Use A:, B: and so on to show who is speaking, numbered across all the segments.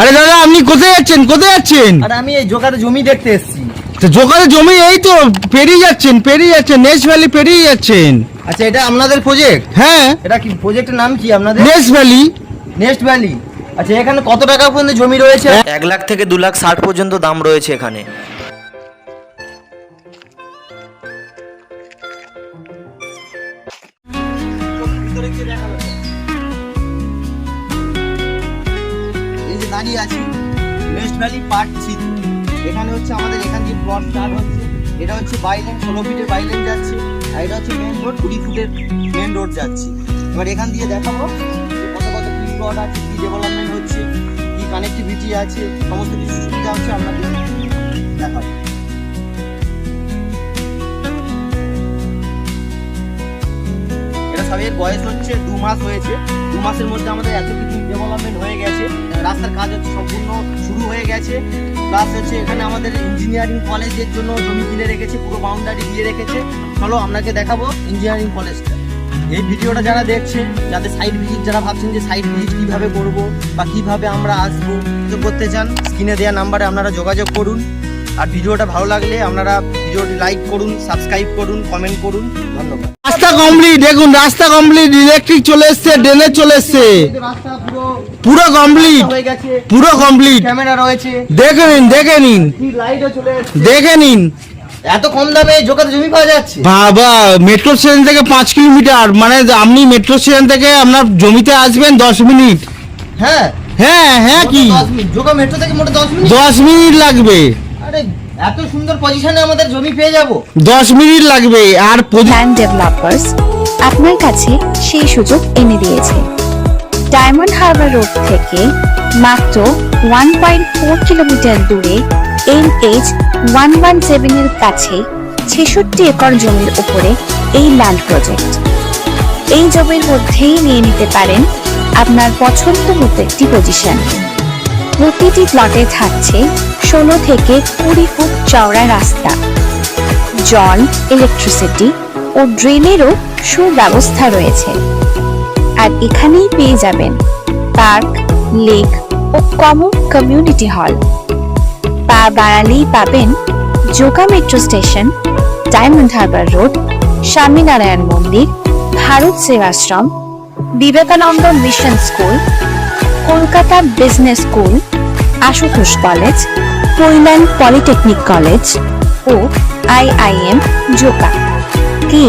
A: আরে দাদা আপনি কোথায় যাচ্ছেন? কোথায় যাচ্ছেন?
B: আরে আমি এই জোকারে জমি দেখতে এসেছি।
A: তো জোকারে জমি এই তো পেরিয়ে যাচ্ছেন পেরিয়ে যাচ্ছেন নেস ভ্যালি পেরিয়ে যাচ্ছেন।
B: আচ্ছা এটা আপনাদের প্রজেক্ট
A: হ্যাঁ।
B: এটা কি প্রজেক্টের নাম কি আপনাদের?
A: নেস ভ্যালি
B: নেস্ট ভ্যালি আচ্ছা এখানে কত টাকা পর্যন্ত জমি রয়েছে?
C: এক লাখ থেকে দু লাখ ষাট পর্যন্ত দাম রয়েছে এখানে।
B: এটা হচ্ছে বাইলেন ষোলো ফিটের বাইলেন যাচ্ছে, আর এটা হচ্ছে মেন রোড কুড়ি ফুটের মেন রোড যাচ্ছে। এবার এখান দিয়ে দেখাবো কত কত কি রড আছে, কি ডেভেলপমেন্ট হচ্ছে, কি কানেক্টিভিটি আছে, সমস্ত কিছু সুবিধা হচ্ছে আপনাদের দেখাবো। সবের বয়স হচ্ছে দু মাস হয়েছে। দু মাসের মধ্যে আমাদের এত কিছু ডেভেলপমেন্ট হয়ে গেছে। রাস্তার কাজ হচ্ছে সম্পূর্ণ শুরু হয়ে গেছে। প্লাস হচ্ছে এখানে আমাদের ইঞ্জিনিয়ারিং কলেজের জন্য জমি কিনে রেখেছে, পুরো বাউন্ডারি দিয়ে রেখেছে। চলো আপনাকে দেখাবো ইঞ্জিনিয়ারিং কলেজটা এই ভিডিওটা যারা দেখছে, যাদের সাইড ভিজিট যারা ভাবছেন যে সাইড ভিজিট কীভাবে করব বা কীভাবে আমরা আসব করতে চান স্ক্রিনে দেওয়া নাম্বারে আপনারা যোগাযোগ করুন। আর ভিডিওটা ভালো লাগলে আপনারা ভিডিওটি লাইক করুন সাবস্ক্রাইব করুন কমেন্ট করুন। ধন্যবাদ।
A: রাস্তা কমপ্লিট দেখুন রাস্তা কমপ্লিট ইলেকট্রিক চলে এসছে ড্রেনেজ চলে এসছে।
B: পুরো
A: কমপ্লিট পুরো কমপ্লিট
B: ক্যামেরা রয়েছে।
A: দেখে নিন দেখে নিন। দেখে নিন।
B: এত কম দামে জোকাতে জমি পাওয়া যাচ্ছে?
A: বাবা মেট্রো স্টেশন থেকে পাঁচ কিলোমিটার মানে আপনি মেট্রো স্টেশন থেকে আপনার জমিতে আসবেন দশ মিনিট।
B: হ্যাঁ।
A: হ্যাঁ হ্যাঁ কি?
B: দশ মিনিট। জোকা মেট্রো থেকে মোটে দশ মিনিট?
A: দশ মিনিট লাগবে।
B: আরে এত সুন্দর পজিশনে আমাদের জমি পেয়ে যাব।
A: দশ মিনিট লাগবে আর
D: ল্যান্ড ডেভেলপার্স আপনার কাছে সেই সুযোগ এনে দিয়েছে। ডায়মন্ড হারবার রোড থেকে মাত্র ওয়ান পয়েন্ট ফোর কিলোমিটার দূরে এন এইচ ওয়ান ওয়ান সেভেনের কাছে ছেষট্টি একর জমির উপরে এই ল্যান্ড প্রজেক্ট এই জমির মধ্যেই নিয়ে নিতে পারেন আপনার পছন্দ মতো একটি পজিশন প্রতিটি প্লটে থাকছে ষোলো থেকে কুড়ি ফুট চওড়া রাস্তা। জল ইলেকট্রিসিটি ও ড্রেনেরও সুব্যবস্থা রয়েছে। আর এখানেই পেয়ে যাবেন পার্ক, লেক ও কমন কমিউনিটি হল। পা বাড়ালেই পাবেন Joka metro station, diamond harbour road, Swaminarayan মন্দির, Bharat Sevashram, Vivekananda mission school, Kolkata business school, Ashutosh college Kailan polytechnic college ও আইআইএম জোকা। কি?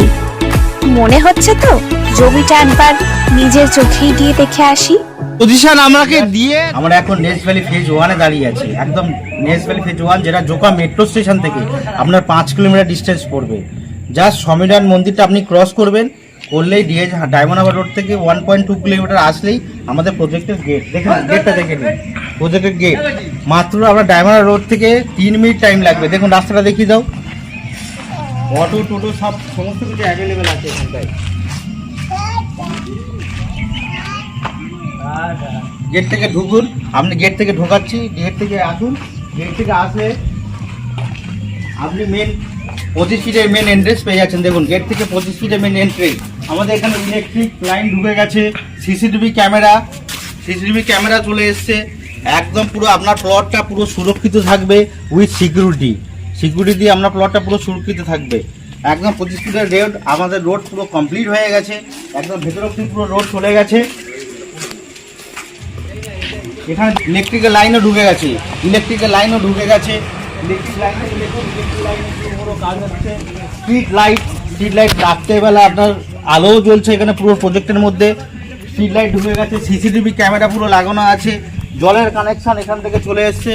D: মনে হচ্ছে তো? জমিটা একবার নিজের চোখেই গিয়ে দেখে আসি।
A: পজিশন আমাকে দিয়ে
E: আমরা এখন নেস ভ্যালি ফেজ ওয়ানে দাঁড়িয়ে আছি। একদম নেস ভ্যালি ফেজ ওয়ান যেটা জোকা মেট্রো স্টেশন থেকে আপনার পাঁচ কিলোমিটার ডিস্টেন্স পড়বে। জাস্ট সমীরণ মন্দিরটা আপনি ক্রস করবেন করলেই ডিএজ ডায়মন্ড হারবার রোড থেকে ওয়ান পয়েন্ট টু কিলোমিটার আসলেই আমাদের প্রজেক্টের গেট দেখেন গেটটা দেখে নিন। প্রজেক্টের গেট মাত্র আমরা ডায়মন্ড রোড থেকে তিন মিনিট টাইম লাগবে। দেখুন রাস্তাটা দেখিয়ে দাও। অটো টোটো সব সমস্ত কিছু অ্যাভেলেবেল আছে এখানটায়। গেট থেকে ঢুকুন। আপনি গেট থেকে ঢোকাচ্ছি। গেট থেকে আসুন। গেট থেকে আসলে আপনি মেন পঁচিশ ফিটের মেন এন্ট্রেন্স পেয়ে যাচ্ছেন। দেখুন গেট থেকে পঁচিশ ফিটের মেন এন্ট্রি আমাদের এখানে ইলেকট্রিক লাইন ঢুকে গেছে। সিসিটিভি ক্যামেরা সিসিটিভি ক্যামেরা চলে এসছে। একদম পুরো আপনার প্লটটা পুরো সুরক্ষিত থাকবে উইথ সিকিউরিটি সিকিউরিটি দিয়ে আপনার প্লটটা পুরো সুরক্ষিত থাকবে। একদম পঁচিশ ফিটের রোড আমাদের রোড পুরো কমপ্লিট হয়ে গেছে। একদম ভেতর অব্দি পুরো রোড চলে গেছে। এখানে ইলেকট্রিকের লাইনও ঢুকে গেছে। ইলেকট্রিকের লাইনও ঢুকে গেছে। স্ট্রিট লাইট স্ট্রিট লাইট রাত্রেবেলা আপনার আলোও জ্বলছে এখানে পুরো প্রজেক্টের মধ্যে। স্ট্রিট লাইট ঢুকে গেছে সিসিটিভি ক্যামেরা পুরো লাগানো আছে। জলের কানেকশন এখান থেকে চলে এসছে।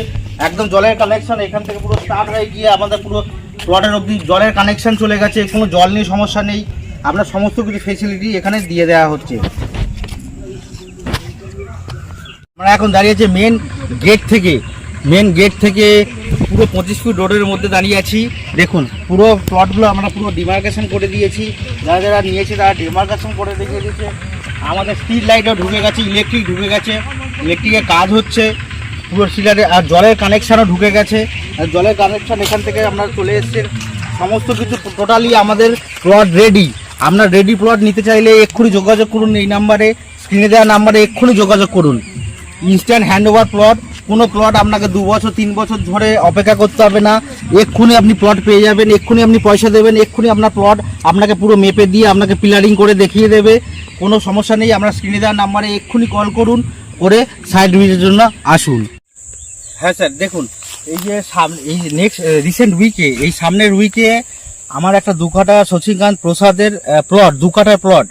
E: একদম জলের কানেকশন এখান থেকে পুরো স্টার্ট হয়ে গিয়ে আমাদের পুরো প্লটের অবধি জলের কানেকশান চলে গেছে, কোনো জল নিয়ে সমস্যা নেই। আপনার সমস্ত কিছু ফেসিলিটি এখানে দিয়ে দেওয়া হচ্ছে। আমরা এখন দাঁড়িয়েছি মেন গেট থেকে। মেন গেট থেকে পুরো পঁচিশ ফুট রোডের মধ্যে দাঁড়িয়ে আছি। দেখুন, পুরো প্লটগুলো আমরা পুরো ডিমার্কেশন করে দিয়েছি। যারা যারা নিয়েছে তারা ডিমার্কেশন করে দিয়ে দিয়েছে। আমাদের স্ট্রিট লাইটও ঢুকে গেছে ইলেকট্রিক ঢুকে গেছে। ইলেকট্রিকের কাজ হচ্ছে, পুরো সিলারে আর জলের কানেকশানও ঢুকে গেছে। আর জলের কানেকশান এখান থেকে আমরা চলে এসছে। সমস্ত কিছু টোটালি আমাদের প্লট রেডি আপনার রেডি প্লট নিতে চাইলে এক্ষুনি যোগাযোগ করুন এই নাম্বারে স্ক্রিনে দেওয়া নাম্বারে এক্ষুনি যোগাযোগ করুন। ইনস্ট্যান্ট হ্যান্ড ওভার প্লট কোনো প্লট আপনাকে দু বছর, তিন বছর ধরে অপেক্ষা করতে হবে না। এক্ষুনি আপনি প্লট পেয়ে যাবেন, এক্ষুনি আপনি পয়সা দেবেন, এক্ষুনি আপনার প্লট আপনাকে পুরো মেপে দিয়ে আপনাকে পিলারিং করে দেখিয়ে দেবে। কোনো সমস্যা নেই আপনার স্ক্রিনে দেওয়ার নাম্বারে এক্ষুনি কল করুন। করে সাইড ভিজিটের জন্য আসুন। হ্যাঁ স্যার, দেখুন, এই যে সামনে, এই নেক্সট রিসেন্ট উইকে এই সামনের উইকে আমার একটা দু কাটা শচীনকান্ত প্রসাদের প্লট দু কাটার প্লট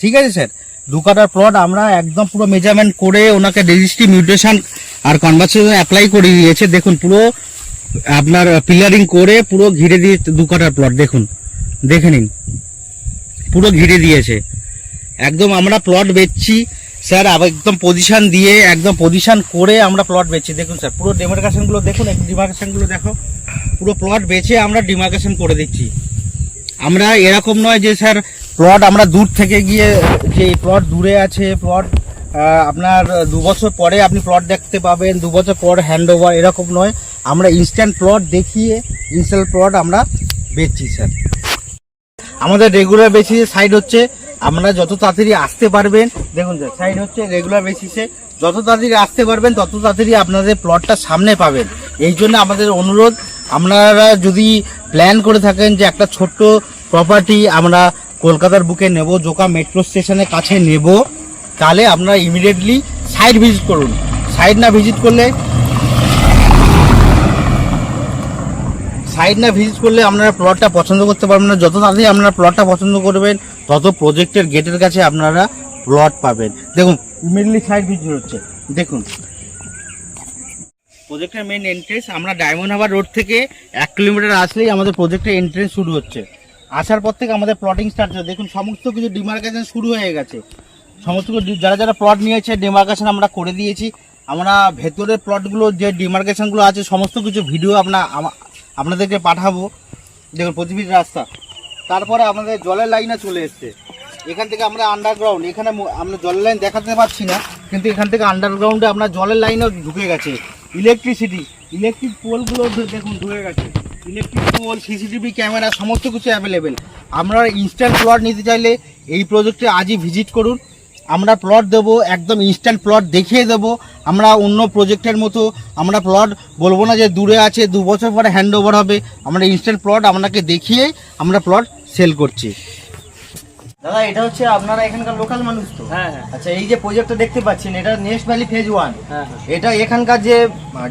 E: ঠিক আছে স্যার? দু কাটার প্লট আমরা একদম পুরো মেজারমেন্ট করে ওনাকে রেজিস্ট্রি মিউটেশন আর কনভার্সেশন অ্যাপ্লাই করে দিয়েছে। দেখুন, পুরো আপনার পিলারিং করে পুরো ঘিরে দিয়ে দু কাটার প্লট দেখুন। দেখে নিন। পুরো ঘিরে দিয়েছে। একদম আমরা প্লট বেচছি। স্যার একদম পজিশন দিয়ে, একদম পজিশন করে আমরা প্লট বেচছি। দেখুন স্যার, পুরো ডিমার্কেশনগুলো দেখুন ডিমার্কেশনগুলো দেখো। পুরো প্লট বেচে আমরা ডিমার্কেশন করে দিচ্ছি। আমরা এরকম নয় যে স্যার প্লট আমরা দূর থেকে গিয়ে, যে প্লট দূরে আছে প্লট আপনার দু বছর পরে আপনি প্লট দেখতে পাবেন, দু বছর পর হ্যান্ড ওভার এরকম নয়। আমরা ইনস্ট্যান্ট প্লট দেখিয়ে ইনস্ট্যান্ট প্লট আমরা বেচছি, স্যার। আমাদের রেগুলার বেসিসে সাইড হচ্ছে আমরা যত তাড়াতাড়ি আসতে পারবেন, দেখুন স্যার সাইড হচ্ছে রেগুলার বেসিসে যত তাড়াতাড়ি আসতে পারবেন, তত তাড়াতাড়ি আপনাদের প্লটটা সামনে পাবেন। এই জন্য আমাদের অনুরোধ, আপনারা যদি প্ল্যান করে থাকেন যে একটা ছোট্ট প্রপার্টি আমরা কলকাতার বুকে নেব, জোকা মেট্রো স্টেশনের কাছে নেব, তাহলে আপনারা ইমিডিয়েটলি সাইড ভিজিট করুন। সাইড না ভিজিট করলে সাইড না ভিজিট করলে আপনারা প্লটটা পছন্দ করতে পারবেন না। যত তাড়াতাড়ি আপনারা প্লটটা পছন্দ করবেন, তত প্রজেক্টের গেটের কাছে আপনারা প্লট পাবেন। দেখুন ইমিডিয়েটলি সাইড ভিজিট হচ্ছে। দেখুন। প্রজেক্টের মেন এন্ট্রেন্স আমরা ডায়মন্ড হারবার রোড থেকে এক কিলোমিটার আসলেই আমাদের প্রজেক্টের এন্ট্রেন্স শুরু হচ্ছে। আসার পর থেকে আমাদের প্লটিং স্টার্ট হচ্ছে। দেখুন, সমস্ত কিছু ডিমার্কেশন শুরু হয়ে গেছে। সমস্ত কিছু যারা যারা প্লট নিয়েছে ডিমার্কেশন আমরা করে দিয়েছি। আমরা ভেতরের প্লটগুলো যে ডিমার্কেশনগুলো আছে, সমস্ত কিছু ভিডিও আপনা আমা- আপনাদেরকে পাঠাবো। দেখুন প্রতিটি রাস্তা। তারপরে আমাদের জলের লাইনে চলে এসছে। এখান থেকে আমরা আন্ডারগ্রাউন্ড এখানে আমরা জলের লাইন দেখাতে পারছি না, কিন্তু এখান থেকে আন্ডারগ্রাউন্ডে আপনার জলের লাইনও ঢুকে গেছে। ইলেকট্রিসিটি ইলেকট্রিক পোলগুলো দেখুন, ঢুকে গেছে। ইলেকট্রিক পোল সিসিটিভি ক্যামেরা সমস্ত কিছু অ্যাভেলেবেল আমরা ইনস্ট্যান্ট প্লট নিতে চাইলে এই প্রজেক্টে আজই ভিজিট করুন। আমরা প্লট দেবো, একদম ইনস্ট্যান্ট প্লট দেখিয়ে দেবো। আমরা অন্য প্রজেক্টের মতো আমরা প্লট বলব না যে দূরে আছে দু বছর পরে হ্যান্ড ওভার হবে। আমরা ইনস্ট্যান্ট প্লট আপনাকে দেখিয়ে আমরা প্লট সেল করছি।
B: দাদা এটা হচ্ছে আপনারা এখানকার লোকাল মানুষ তো?
F: হ্যাঁ হ্যাঁ।
B: আচ্ছা এই যে প্রজেক্টটা দেখতে পাচ্ছেন এটা নেক্সট ভ্যালি ফেজ ওয়ান এটা এখানকার যে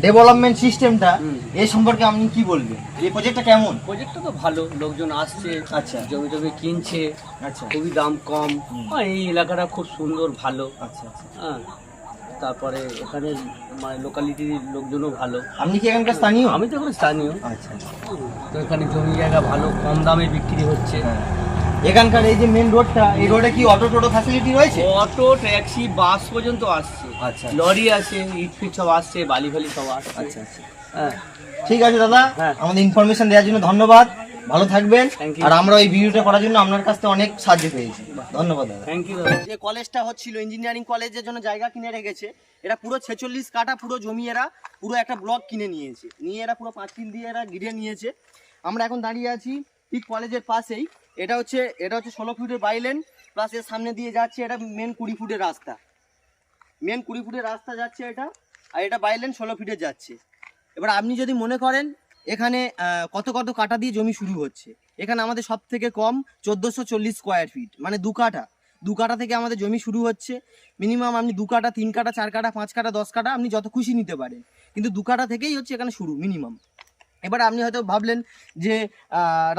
B: ডেভেলপমেন্ট সিস্টেমটা এই সম্পর্কে আপনি কি বলবেন? এই প্রজেক্টটা কেমন?
F: প্রজেক্টটা তো ভালো লোকজন আসছে
B: আচ্ছা।
F: জমি টমি কিনছে
B: আচ্ছা।
F: খুবই দাম কম। এই এলাকাটা খুব সুন্দর ভালো।
B: আচ্ছা আচ্ছা।
F: হ্যাঁ। তারপরে এখানে মানে লোকালিটির লোকজনও ভালো।
B: আপনি কি এখানকার স্থানীয়?
F: আমি তো এখানে স্থানীয়।
B: আচ্ছা
F: তো এখানে জমি জায়গা ভালো কম দামে বিক্রি হচ্ছে।
B: হ্যাঁ। এখানকার এই যে মেন রোডটা এই রোডে কি অটো টোটো ফ্যাসিলিটি রয়েছে?
F: অটো ট্যাক্সি বাস পর্যন্ত আসছে।
B: আচ্ছা।
F: লরি আছে ইট ফিট সব আসছে বালি ফালি সব আসছে।
B: আচ্ছা আচ্ছা।
F: হ্যাঁ।
B: ঠিক আছে দাদা
F: হ্যাঁ।
B: আমাদের ইনফরমেশন দেওয়ার জন্য ধন্যবাদ। ভালো থাকবেন। আর আমরা এই ভিডিওটা করার জন্য আপনার কাছ থেকে অনেক সাহায্য পেয়েছি। ধন্যবাদ দাদা।
F: থ্যাংক ইউ দাদা।
B: যে কলেজটা হচ্ছিল ইঞ্জিনিয়ারিং কলেজের জন্য জায়গা কিনে রেখেছে এটা পুরো ছেচল্লিশ কাটা পুরো জমি এরা পুরো একটা ব্লক কিনে নিয়েছে। নিয়ে এরা পুরো পাঁচিল দিয়ে এরা ঘিরে নিয়েছে। আমরা এখন দাঁড়িয়ে আছি ঠিক কলেজের পাশেই। এটা হচ্ছে এটা হচ্ছে ষোলো ফুটের বাইলেন প্লাস এর সামনে দিয়ে যাচ্ছে এটা মেন কুড়ি ফুটের রাস্তা। মেন কুড়ি ফুটের রাস্তা যাচ্ছে এটা আর এটা বাইলেন ষোলো ফিটে যাচ্ছে। এবার আপনি যদি মনে করেন এখানে কত কত কাটা দিয়ে জমি শুরু হচ্ছে। এখানে আমাদের সব থেকে কম চোদ্দোশো চল্লিশ স্কোয়ার ফিট মানে দু কাঠা দু কাঠা থেকে আমাদের জমি শুরু হচ্ছে। মিনিমাম আপনি দু কাঠা তিন কাঠা চার কাঠা পাঁচ কাঠা দশ কাঠা আপনি যত খুশি নিতে পারেন। কিন্তু দু কাঠা থেকেই হচ্ছে এখানে শুরু মিনিমাম এবার আপনি হয়তো ভাবলেন যে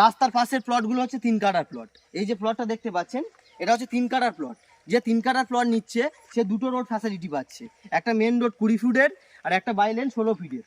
B: রাস্তার পাশের প্লটগুলো হচ্ছে তিন কাঠার প্লট এই যে প্লটটা দেখতে পাচ্ছেন, এটা হচ্ছে তিন কাঠার প্লট যে তিন কাঠার প্লট নিচ্ছে, সে দুটো রোড ফ্যাসিলিটি পাচ্ছে। একটা মেন রোড কুড়ি ফুটের আর একটা বাইলেন ষোলো ফিটের